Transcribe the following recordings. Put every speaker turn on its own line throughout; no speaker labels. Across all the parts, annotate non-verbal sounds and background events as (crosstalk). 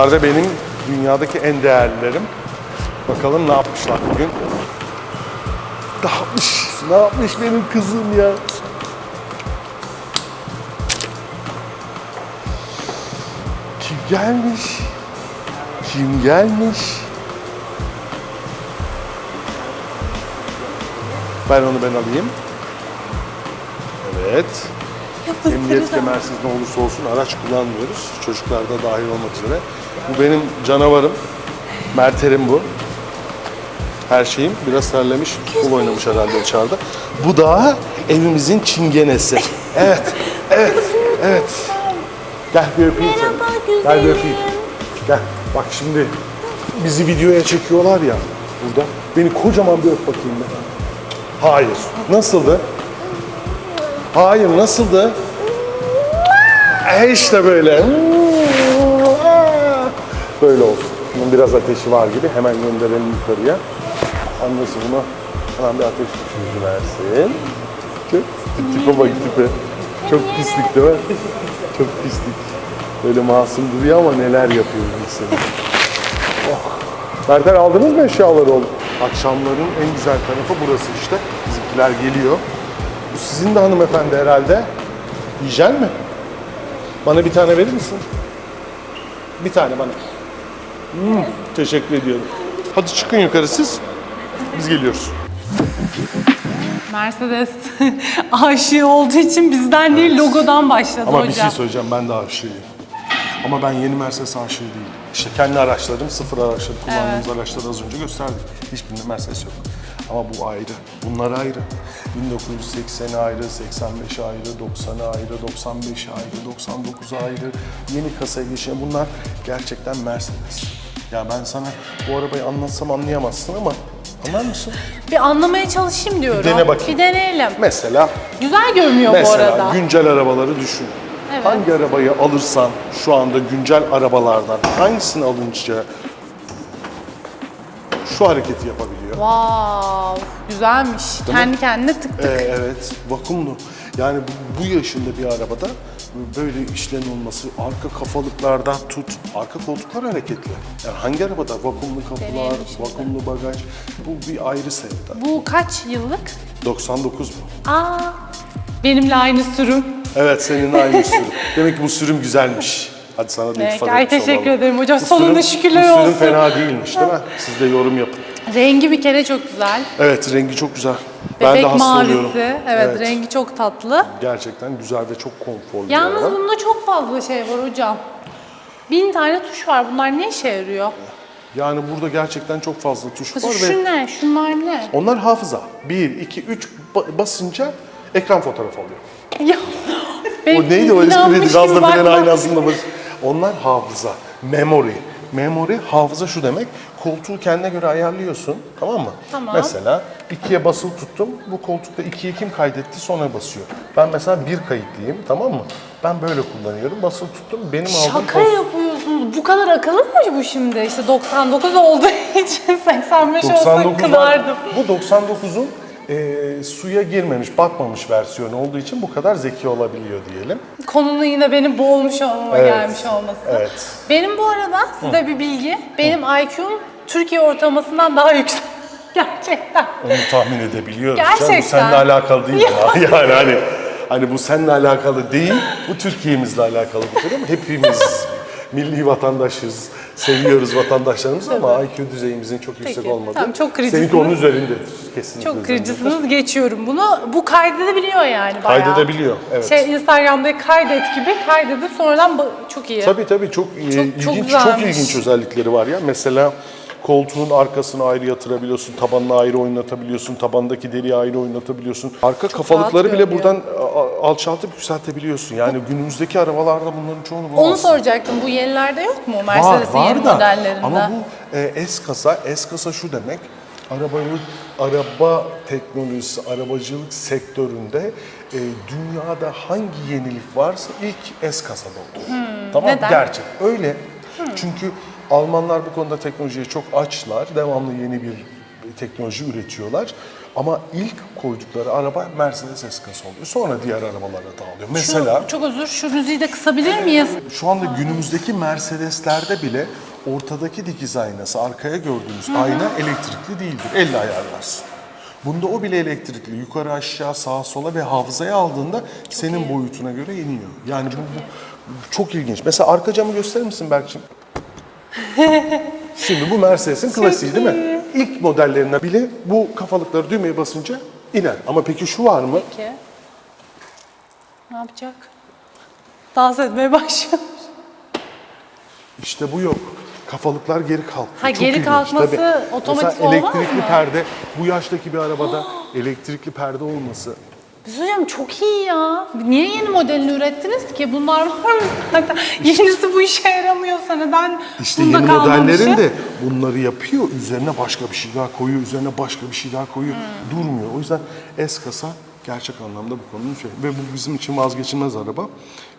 Bunlar benim dünyadaki en değerlilerim. Bakalım ne yapmışlar bugün. Ne yapmış? Ne yapmış benim kızım ya? Kim gelmiş? Kim gelmiş? Ben onu ben alayım. Evet. Emniyet kemersiz ne olursa olsun araç kullanmıyoruz. Çocuklar da dahil olmak üzere. Bu benim canavarım. Merterim bu. Her şeyim biraz terlemiş. Futbol oynamış herhalde içeride. Bu da evimizin çingenesi. Evet, evet, evet. Gel bir öpeyim seni. Gel bir öpeyim. Gel. Bak şimdi bizi videoya çekiyorlar ya burada. Beni kocaman bir öp bakayım ben. Hayır. Nasıldı? Hayır, nasıldı? E işte böyle. Böyle olsun. Bunun biraz ateşi var gibi. Hemen gönderelim yukarıya. Annesi buna hemen bir ateş düşürücü versin. Tipe bak tipe. Çok pislik değil mi? Çok pislik. Böyle masum duruyor ama neler yapıyor insan. Oh. Berder aldınız mı eşyaları oğlum? Akşamların en güzel tarafı burası işte. Bizimkiler geliyor. Bu sizin de hanımefendi herhalde. Yiyecek mi? Bana bir tane verir misin? Bir tane bana. Hmm, teşekkür ediyorum. Hadi çıkın yukarı siz. Biz geliyoruz.
Mercedes (laughs) aşığı olduğu için bizden değil logodan başladı
Ama
hocam.
bir şey söyleyeceğim ben de aşığıyım. Ama ben yeni Mercedes aşığı değilim. İşte kendi araçlarım, sıfır araçları, kullandığımız araçları az önce gösterdik. Hiçbirinde Mercedes yok. Ama bu ayrı, bunlar ayrı. 1980 ayrı, 85 ayrı, 90 ayrı, 95 ayrı, 99 ayrı. Yeni kasaya geçen bunlar gerçekten Mercedes. Ya ben sana bu arabayı anlatsam anlayamazsın ama anlar mısın?
Bir anlamaya çalışayım diyorum.
Bir dene bakayım.
Bir deneyelim.
Mesela
Güzel görünüyor bu
Mesela
arada.
güncel arabaları düşün.
Evet.
Hangi arabayı alırsan şu anda güncel arabalardan hangisini alınca şu hareketi yapabiliyor.
Wow, güzelmiş. Kendi kendine tık
Ee,
tık.
evet, vakumlu. Yani bu, bu yaşında bir arabada böyle işlerin olması, arka kafalıklardan tut, arka koltuklar hareketli. Yani hangi arabada vakumlu kapılar, vakumlu bagaj, bu bir ayrı sevda.
Bu kaç yıllık?
99 mu?
Aa, benimle aynı sürüm.
Evet, senin aynı sürüm. (laughs) Demek ki bu sürüm güzelmiş. Hadi sana da iltifat
ay
etmiş
teşekkür
olalım.
ederim hocam.
Bu
Sonunda şükürler
Bu
olsun.
fena değilmiş değil mi? Siz de yorum yapın.
Rengi bir kere çok güzel.
Evet, rengi çok güzel. ben
Bebek
de hasta
mavisi.
oluyorum.
Evet, rengi çok tatlı.
Gerçekten güzel ve çok konforlu. bir
Yalnız
araba.
bunda çok fazla şey var hocam. Bin tane tuş var. Bunlar ne işe yarıyor?
Yani burada gerçekten çok fazla tuş var
Mesela
ve
şu ne? Şunlar ne?
onlar hafıza. 1, 2, 3 basınca ekran fotoğrafı alıyor. (laughs)
Ya, ben
O neydi o
gibi
Gazla fren
bakma.
aynı aslında. bas- Onlar hafıza. Memory. Memory hafıza şu demek. Koltuğu kendine göre ayarlıyorsun. Tamam mı?
Tamam.
Mesela ikiye basılı tuttum. Bu koltukta ikiye kim kaydetti sonra basıyor. Ben mesela bir kayıtlıyım. Tamam mı? Ben böyle kullanıyorum. Basılı tuttum. Benim aldığım
Şaka
koltuk-
yapıyorsunuz. Bu kadar akıllı mı bu şimdi? İşte 99 olduğu için 85 olsa
99 var.
kınardım.
Bu 99'un e, suya girmemiş, batmamış versiyonu olduğu için bu kadar zeki olabiliyor diyelim.
Konunun yine benim boğulmuş olmama
Evet.
gelmiş olması.
Evet.
Benim bu arada size bir bilgi. Benim IQ'm Türkiye ortalamasından daha yüksek. (laughs) Gerçekten.
Onu tahmin edebiliyoruz. canım. Bu
Gerçekten.
seninle alakalı değil ya. (laughs) Yani hani hani bu seninle alakalı değil, bu Türkiye'mizle alakalı bir durum. Hepimiz milli vatandaşız, seviyoruz vatandaşlarımızı ama IQ düzeyimizin çok yüksek
Peki,
olmadığı.
tamam, çok
Seninki
kırıcısınız.
onun üzerindedir kesinlikle.
Çok kırıcısınız. Geçiyorum bunu. Bu kaydedebiliyor yani bayağı.
Kaydedebiliyor, evet.
Şey Instagram'da kaydet gibi kaydedip sonradan çok iyi.
Tabii tabii çok, e,
çok
ilginç çok
güzelmiş.
ilginç özellikleri var ya. Mesela koltuğun arkasını ayrı yatırabiliyorsun, tabanını ayrı oynatabiliyorsun, tabandaki deriyi ayrı oynatabiliyorsun. Arka kafalıkları bile buradan alçaltıp yükseltebiliyorsun. Yani günümüzdeki arabalarda bunların çoğunu
Onu
bulamazsın.
soracaktım. Bu yenilerde yok mu? Mercedes'in yeni
da.
modellerinde.
Ama bu e, S kasa, S kasa şu demek. Arabayı, araba teknolojisi, arabacılık sektöründe e, dünyada hangi yenilik varsa ilk S kasada oldu. tamam
neden?
Gerçek. Öyle. Çünkü Almanlar bu konuda teknolojiye çok açlar. Devamlı yeni bir teknoloji üretiyorlar. Ama ilk koydukları araba Mercedes S-Class oluyor. Sonra diğer arabalara dağılıyor. Mesela
Şu, çok özür, şu müziği de kısabilir miyiz?
şu anda günümüzdeki Mercedeslerde bile ortadaki dikiz aynası, arkaya gördüğünüz ayna elektrikli değildir. Elle ayarlarsın. Bunda o bile elektrikli. Yukarı aşağı sağa sola ve hafızaya aldığında senin boyutuna göre iniyor. Yani bu, bu çok ilginç. Mesela arka camı gösterir misin Berk'cim? (laughs) Şimdi bu Mercedes'in klasiği değil mi? İlk modellerinden bile bu kafalıkları düğmeye basınca iner. Ama peki şu var mı?
Peki. Ne yapacak? Dans etmeye başlıyor.
İşte bu yok. Kafalıklar geri kalkıyor.
Ha,
Çok
geri
ilginç.
kalkması
Tabii.
otomatik
Mesela
olmaz
elektrikli
mı?
perde, bu yaştaki bir arabada (gasps) elektrikli perde olması.
Bir şey çok iyi ya. Niye yeni modelini ürettiniz ki? Bunlar var mı zaten? Yenisi bu işe yaramıyorsa neden
İşte
bunda
yeni modellerin de bunları yapıyor. Üzerine başka bir şey daha koyuyor, üzerine başka bir şey daha koyuyor.
Hmm.
Durmuyor. O yüzden S-Kasa gerçek anlamda bu konunun şey. Ve bu bizim için vazgeçilmez araba.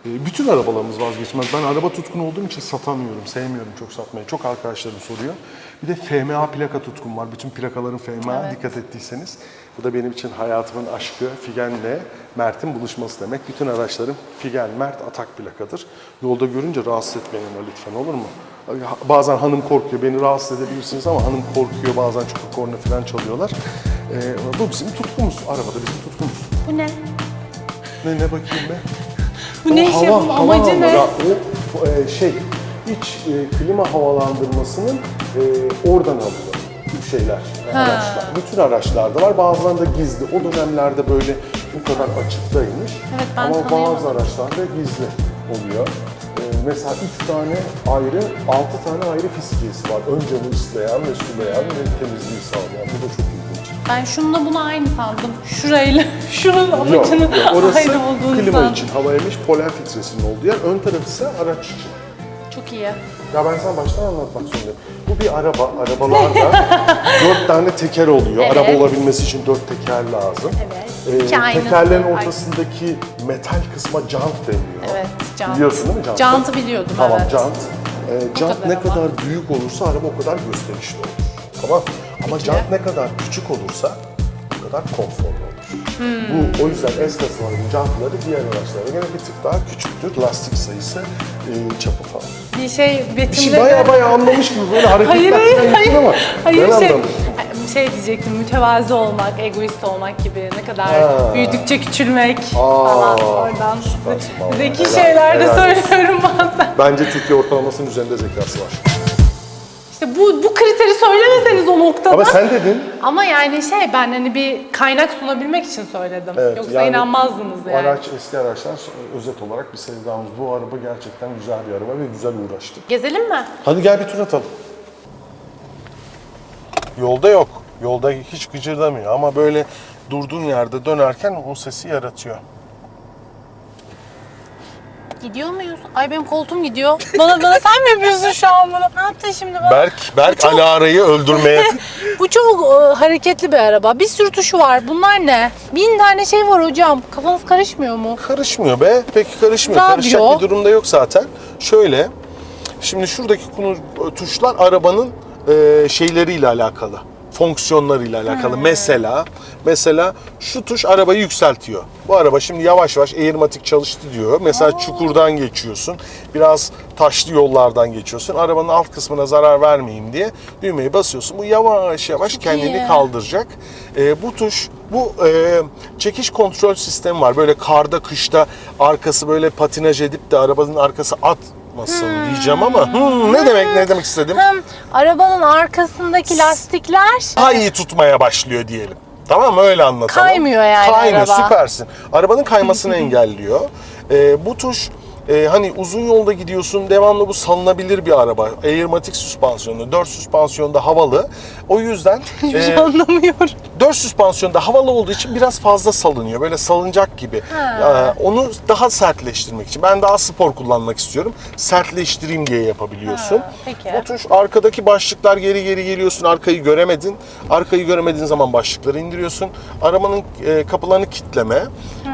Ee, bütün arabalarımız vazgeçilmez. Ben araba tutkunu olduğum için satamıyorum, sevmiyorum çok satmayı. Çok arkadaşlarım soruyor. Bir de FMA plaka tutkum var. Bütün plakaların FMA dikkat ettiyseniz. Bu da benim için hayatımın aşkı Figen'le Mert'in buluşması demek. Bütün araçlarım Figen, Mert, Atak plakadır. Yolda görünce rahatsız etmeyin ama lütfen olur mu? Bazen hanım korkuyor, beni rahatsız edebilirsiniz ama hanım korkuyor bazen çünkü korna falan çalıyorlar. Ee, bu bizim tutkumuz, arabada bizim tutkumuz.
Bu ne?
Ne, ne bakayım be?
Bu ne
O
işe?
hava- hava
amacı ne?
O e, şey, iç e, klima havalandırmasının e, oradan alıyor bu şeyler, araçlar. Bütün araçlarda var. Bazılarında gizli. O dönemlerde böyle bu kadar açıktaymış.
Evet, ben
Ama bazı araçlarda gizli oluyor. E, mesela üç tane ayrı, altı tane ayrı fiskiyesi var. Ön camı ıslayan ve sulayan ve temizliği sağlayan. Bu da çok ilginç.
Ben şununla bunu aynı sandım. Şurayla, (laughs) şunun
Yok,
amacının
yok. orası
ayrı olduğunu
klima
sandım.
için hava emiş polen filtresinin olduğu yer. Ön tarafı ise araç için.
Çok iyi.
Ya ben sana baştan anlatmak zorundayım. Bu bir araba. Arabalarda (laughs) dört tane teker oluyor.
Evet.
Araba olabilmesi için dört teker lazım.
Evet. Aynı.
tekerlerin
Aynı.
ortasındaki metal kısma jant deniyor.
Evet, jant.
Biliyorsun değil mi jantı?
Jantı biliyordum,
tamam,
evet.
jant. Ee, jant
kadar
ne
ama.
kadar büyük olursa araba o kadar gösterişli olur. Tamam. Ama jant ne kadar küçük olursa o kadar konforlu olur.
Hmm.
Bu o yüzden S-kasaların jantları diğer araçlara göre bir tık daha küçüktür. Lastik sayısı, e, çapı falan.
Bir şey
Bir
betimle...
şey bayağı bayağı anlamış gibi böyle hareketler
Hayır hayır hayır.
ama
Hayır
ben
şey,
anladım.
şey diyecektim mütevazi olmak, egoist olmak gibi ne kadar
Ha.
büyüdükçe küçülmek
Aa,
falan oradan. Zeki şeyler de söylüyorum bazen.
Bence Türkiye ortalamasının üzerinde zekası var.
Bu, bu kriteri söylemeseniz o noktada.
Ama sen dedin,
Ama yani şey ben hani bir kaynak sunabilmek için söyledim.
Evet,
Yoksa
yani
inanmazdınız yani.
araç, eski araçlar özet olarak bir sevdamız. Bu araba gerçekten güzel bir araba ve güzel uğraştık.
Gezelim mi?
Hadi gel bir tur atalım. Yolda yok. Yolda hiç gıcırdamıyor ama böyle durduğun yerde dönerken o sesi yaratıyor.
Gidiyor muyuz? Ay benim koltuğum gidiyor. Bana, bana sen mi yapıyorsun şu an bunu? Ne yaptın şimdi bana?
Berk, Berk
çok-
Alara'yı öldürmeye (laughs)
Bu çok e, hareketli bir araba. Bir sürü tuşu var. Bunlar ne? Bin tane şey var hocam. Kafanız karışmıyor mu?
Karışmıyor be. Peki karışmıyor.
Ne
Karışacak
yapıyor?
bir durumda yok zaten. Şöyle. Şimdi şuradaki konu, tuşlar arabanın e, şeyleriyle alakalı. Fonksiyonlarıyla alakalı. Mesela mesela şu tuş arabayı yükseltiyor. Bu araba şimdi yavaş yavaş Airmatic çalıştı diyor. Mesela çukurdan geçiyorsun. Biraz taşlı yollardan geçiyorsun. Arabanın alt kısmına zarar vermeyeyim diye düğmeye basıyorsun. Bu yavaş yavaş kendini
iyi.
kaldıracak. E, bu tuş bu e, çekiş kontrol sistemi var. Böyle karda kışta arkası böyle patinaj edip de arabanın arkası atmasın diyeceğim ama hmm, ne demek ne demek istedim?
Hem arabanın arkasındaki lastikler
Daha iyi tutmaya başlıyor diyelim. Tamam mı? Öyle anlatalım.
Kaymıyor yani
Kaymıyor
araba.
süpersin. Arabanın kaymasını engelliyor. E, bu tuş e, hani uzun yolda gidiyorsun devamlı bu salınabilir bir araba. Airmatic süspansiyonlu, 4 süspansiyonda havalı. O yüzden
hiçbir (laughs) şey
e,
anlamıyorum.
4 süspansiyonda havalı olduğu için biraz fazla salınıyor. Böyle salıncak gibi.
Ha.
Ee, onu daha sertleştirmek için. Ben daha spor kullanmak istiyorum. Sertleştireyim diye yapabiliyorsun.
Ha, peki.
Tuş arkadaki başlıklar geri geri geliyorsun. Arkayı göremedin. Arkayı göremediğin zaman başlıkları indiriyorsun. Arabanın e, kapılarını kitleme.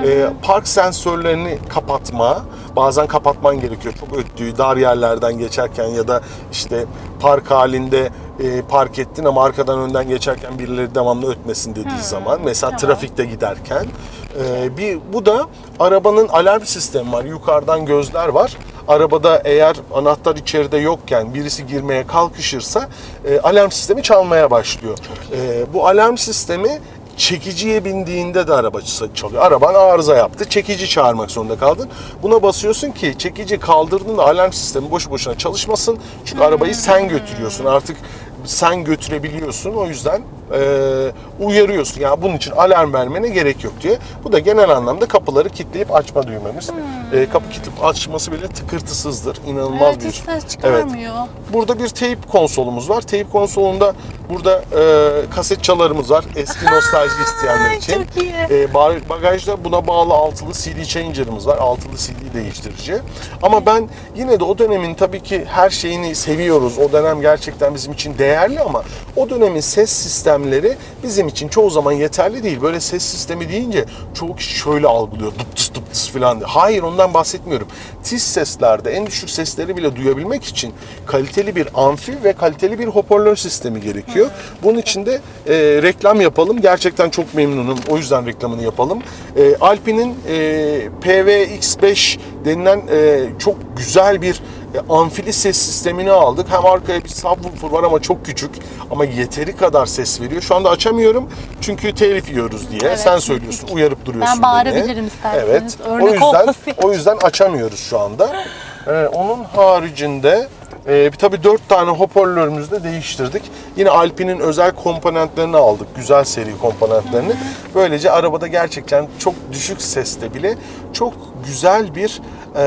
e, park sensörlerini kapatma. Bazen kapatman gerekiyor. Çok öttüğü dar yerlerden geçerken ya da işte park halinde e, park ettin ama arkadan önden geçerken birileri devamlı ötmesin dediği zaman mesela
Tamam.
trafikte giderken e, bir bu da arabanın alarm sistemi var. Yukarıdan gözler var. Arabada eğer anahtar içeride yokken birisi girmeye kalkışırsa e, alarm sistemi çalmaya başlıyor. E, bu alarm sistemi çekiciye bindiğinde de araba çalıyor. Araban arıza yaptı. Çekici çağırmak zorunda kaldın. Buna basıyorsun ki çekici kaldırdığında alarm sistemi boşu boşuna çalışmasın. Çünkü arabayı sen götürüyorsun. Artık sen götürebiliyorsun. O yüzden e, uyarıyorsun. Yani bunun için alarm vermene gerek yok diye. Bu da genel anlamda kapıları kilitleyip açma düğmemiz. E, kapı kilitleyip açması bile tıkırtısızdır. İnanılmaz
Evet
bir
hiç ses çıkarmıyor.
Burada bir teyp konsolumuz var. Teyp konsolunda burada e, kaset çalarımız var. Eski (laughs) nostalji isteyenler için.
çok iyi.
E, ba- bagajda buna bağlı altılı CD changer'ımız var. Altılı CD değiştirici. Ama ben yine de o dönemin tabii ki her şeyini seviyoruz. O dönem gerçekten bizim için değerli ama o dönemin ses sistemleri bizim için çoğu zaman yeterli değil. Böyle ses sistemi deyince çoğu kişi şöyle algılıyor. Dıp tıs dıp tıs falan diye. Hayır ondan bahsetmiyorum. Tiz seslerde en düşük sesleri bile duyabilmek için kaliteli bir amfi ve kaliteli bir hoparlör sistemi gerekiyor. Bunun için de e, reklam yapalım. Gerçekten çok memnunum. O yüzden reklamını yapalım. E, Alpine'in e, PVX5 denilen e, çok güzel bir e, amfili ses sistemini aldık. Hem arkaya bir subwoofer var ama çok küçük ama yeteri kadar ses veriyor. Şu anda açamıyorum çünkü telif yiyoruz diye.
Evet,
Sen söylüyorsun, uyarıp duruyorsun
Ben bağırabilirim
beni.
isterseniz,
Evet.
örnek
o yüzden
olması
o yüzden açamıyoruz şu anda. Ee, onun haricinde e, bir tabii dört tane hoparlörümüzü de değiştirdik. Yine Alpine'in özel komponentlerini aldık. Güzel seri komponentlerini. Böylece arabada gerçekten çok düşük seste bile çok güzel bir e,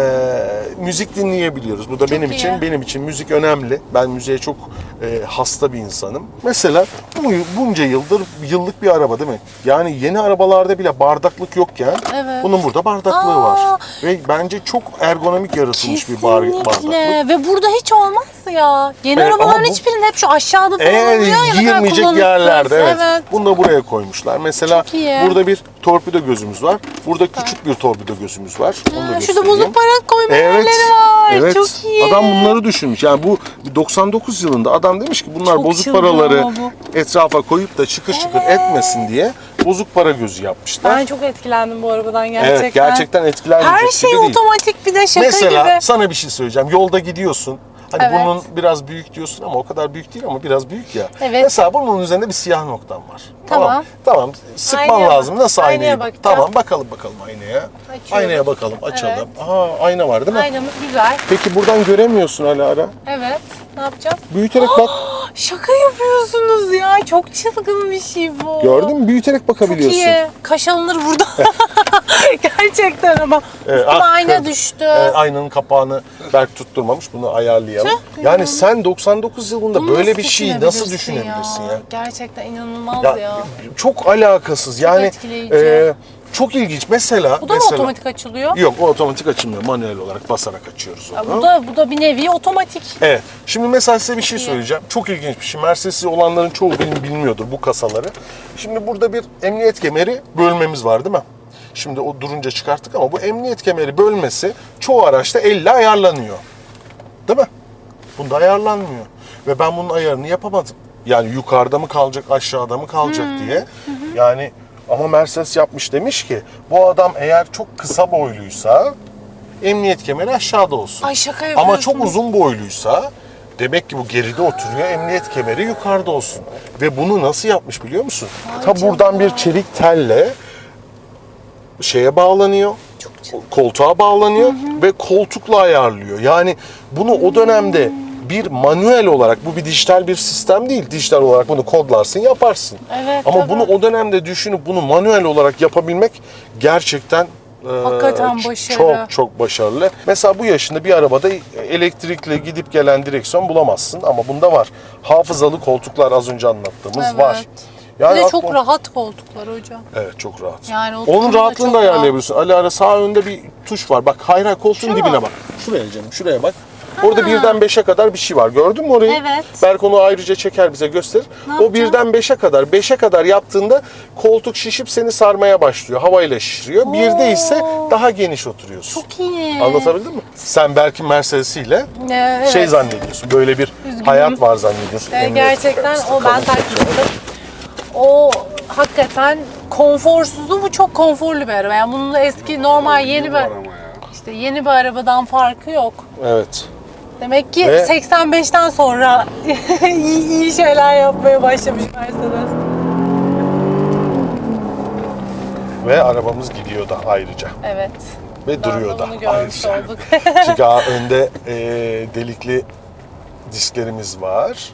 müzik dinleyebiliyoruz. Bu da benim
iyi.
için benim için müzik önemli. Ben müziğe çok e, hasta bir insanım. Mesela bu bunca yıldır yıllık bir araba değil mi? Yani yeni arabalarda bile bardaklık yokken
Evet.
bunun burada bardaklığı
Aa.
var. Ve bence çok ergonomik yaratılmış bir bar, bardaklık.
Kesinlikle. Ve burada hiç olmaz ya. Yeni
Evet,
arabaların
bu-
hiçbirinde hep şu aşağıda falan oluyor ya. ne kadar
girmeyecek yerlerde evet. Bunu da buraya koymuşlar. Mesela
Çok iyi.
burada bir torpido gözümüz var. Burada küçük bir torpido gözümüz var. Onu da
Ha, Şurada
göstereyim.
bozuk para koyma
Evet.
yerleri var.
Evet.
Çok iyi.
Adam bunları düşünmüş. Yani bu 99 yılında adam demiş ki bunlar
Çok
bozuk
çılgın
paraları
ama
etrafa koyup da çıkır çıkır etmesin diye bozuk para gözü yapmışlar.
Ben çok etkilendim bu arabadan gerçekten.
Evet gerçekten etkilenmeyecek
Her şey
gibi değil.
otomatik bir de şaka
Mesela
gibi.
sana bir şey söyleyeceğim. Yolda gidiyorsun. Hani
Evet.
bunun biraz büyük diyorsun ama o kadar büyük değil ama biraz büyük ya.
Evet.
Mesela bunun üzerinde bir siyah noktam var.
Tamam.
Tamam. Sıkman
Aynaya
lazım.
bak.
Nasıl
Aynaya
aynaya?
bakacağım.
Tamam bakalım bakalım aynaya.
Açıyoruz.
Aynaya bakalım açalım. Aa ayna var değil mi?
Aynamız güzel.
Peki buradan göremiyorsun Alara.
Evet. Ne yapacağız?
Büyüterek bak. (gasps)
Şaka yapıyorsunuz ya. Çok çılgın bir şey bu.
Gördün mü? Büyüterek
Çok
bakabiliyorsun.
iyi. Kaş alınır burada. (laughs) Gerçekten ama.
Evet,
Üstüme
ah,
ayna düştü.
Ee, aynanın kapağını Berk tutturmamış. Bunu ayarlayalım.
Tüh,
yani sen 99 yılında
Bunu
böyle bir şeyi nasıl
düşünebilirsin
düşünebilirsin ya?
Gerçekten inanılmaz
Ya,
ya.
çok alakasız. yani
etkileyici.
e, çok ilginç. Mesela
Bu da mı
mesela
otomatik açılıyor?
Yok, o otomatik açılmıyor. Manuel olarak basarak açıyoruz
Ya
onu.
bu da bu da bir nevi otomatik.
Evet. Şimdi mesela size bir şey söyleyeceğim. Çok ilginç bir şey. Mercedes'i olanların çoğu benim bilmiyordur bu kasaları. Şimdi burada bir emniyet kemeri bölmemiz var değil mi? Şimdi o durunca çıkarttık ama bu emniyet kemeri bölmesi çoğu araçta elle ayarlanıyor. Değil mi? Bunda ayarlanmıyor. Ve ben bunun ayarını yapamadım. Yani yukarıda mı kalacak, aşağıda mı kalacak diye. Yani ama Mercedes yapmış demiş ki bu adam eğer çok kısa boyluysa emniyet kemeri aşağıda olsun.
Ay şaka yapıyorsun.
Ama çok uzun boyluysa demek ki bu geride oturuyor. Emniyet kemeri yukarıda olsun. Ve bunu nasıl yapmış biliyor musun? Ta buradan bir çelik telle şeye bağlanıyor. Koltuğa bağlanıyor ve koltukla ayarlıyor. Yani bunu o dönemde bir manuel olarak bu bir dijital bir sistem değil. Dijital olarak bunu kodlarsın yaparsın.
Evet,
Ama
tabii.
bunu o dönemde düşünüp bunu manuel olarak yapabilmek gerçekten e,
Hakikaten
ç-
başarı.
Çok çok başarılı. Mesela bu yaşında bir arabada elektrikle gidip gelen direksiyon bulamazsın ama bunda var. Hafızalı koltuklar az önce anlattığımız
Evet.
var.
Bir de çok rahat koltuklar hocam.
Evet çok rahat.
Yani
Onun rahatlığını da
rahat.
ayarlayabiliyorsun. Ali ara sağ önde bir tuş var. Bak hayır hayır koltuğun
Şu
dibine
mu?
bak. Şuraya canım şuraya bak. Orada birden beşe kadar bir şey var. Gördün mü orayı?
Evet.
Berk onu ayrıca çeker bize gösterir.
Ne
o
yapacağım?
birden beşe kadar, beşe kadar yaptığında koltuk şişip seni sarmaya başlıyor. Havayla şişiriyor. Birde ise daha geniş oturuyorsun.
Çok iyi.
Anlatabildim mi? Sen Berk'in Mercedes'iyle
evet.
şey zannediyorsun. Böyle bir
Üzgünüm.
hayat var zannediyorsun.
Ee,
Emniyet
gerçekten
işte,
o ben
kalın
takip ettim. O hakikaten konforsuzluğu bu çok konforlu bir araba. Yani bunun eski normal yeni bir işte yeni bir arabadan farkı yok.
Evet.
Demek ki
Ve-
85'ten sonra (laughs) iyi, iyi şeyler yapmaya başlamış Mercedes.
Ve arabamız gidiyor da ayrıca.
Evet.
Ve duruyor da
Bunu görmüş
ayrıca.
olduk. (laughs)
Çünkü (laughs) önde e, delikli disklerimiz var.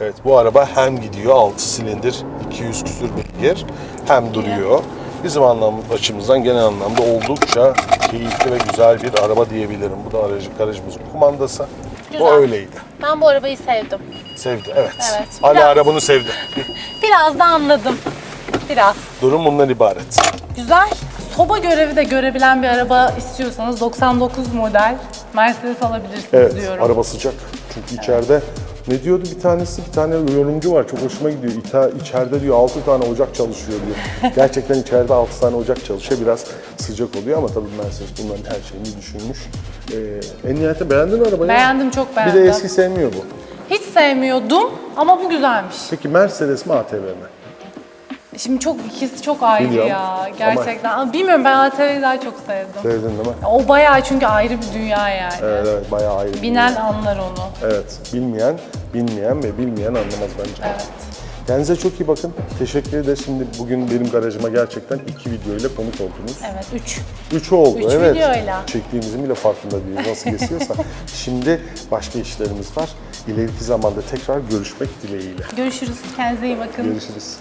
Evet bu araba hem gidiyor 6 silindir 200 küsür beygir hem duruyor. Bizim anlam açımızdan genel anlamda oldukça keyifli ve güzel bir araba diyebilirim. Bu da aracı aracımızın kumandası.
Güzel.
O öyleydi.
ben bu arabayı sevdim.
Sevdi evet.
Evet,
Hala
biraz-
arabını sevdi. (laughs)
Biraz da anladım. Biraz.
Durum bundan ibaret.
Güzel. Soba görevi de görebilen bir araba istiyorsanız 99 model Mercedes alabilirsiniz
Evet,
diyorum.
araba sıcak. Çünkü içeride ne diyordu bir tanesi, bir tane yorumcu var çok hoşuma gidiyor. İta, içeride diyor 6 tane ocak çalışıyor diyor. (laughs) Gerçekten içeride 6 tane ocak çalışıyor. Biraz sıcak oluyor ama tabii Mercedes bunların her şeyini düşünmüş. Ee, en nihayetinde beğendin mi arabayı?
Beğendim, çok
Bir
beğendim.
de eski sevmiyor bu.
Hiç sevmiyordum ama bu güzelmiş.
Peki Mercedes mi ATV mi?
Şimdi çok ikisi çok ayrı
Biliyorum.
ya gerçekten. Ama bilmiyorum ben ATV'yi daha çok sevdim.
Sevdin değil mi?
O bayağı çünkü ayrı bir dünya yani.
Evet, evet bayağı ayrı.
Binen
dünya.
anlar onu.
Evet, bilmeyen, bilmeyen ve bilmeyen anlamaz bence.
Evet.
Kendinize çok iyi bakın. Teşekkür ederiz. Şimdi bugün benim garajıma gerçekten iki video ile konuk oldunuz.
Evet 3.
Üç oldu
Üç
evet.
videoyla.
Çektiğimizin bile farkında değiliz nasıl geçiyorsa. (laughs) Şimdi başka işlerimiz var. İleriki zamanda tekrar görüşmek dileğiyle.
Görüşürüz. Kendinize iyi bakın.
Görüşürüz.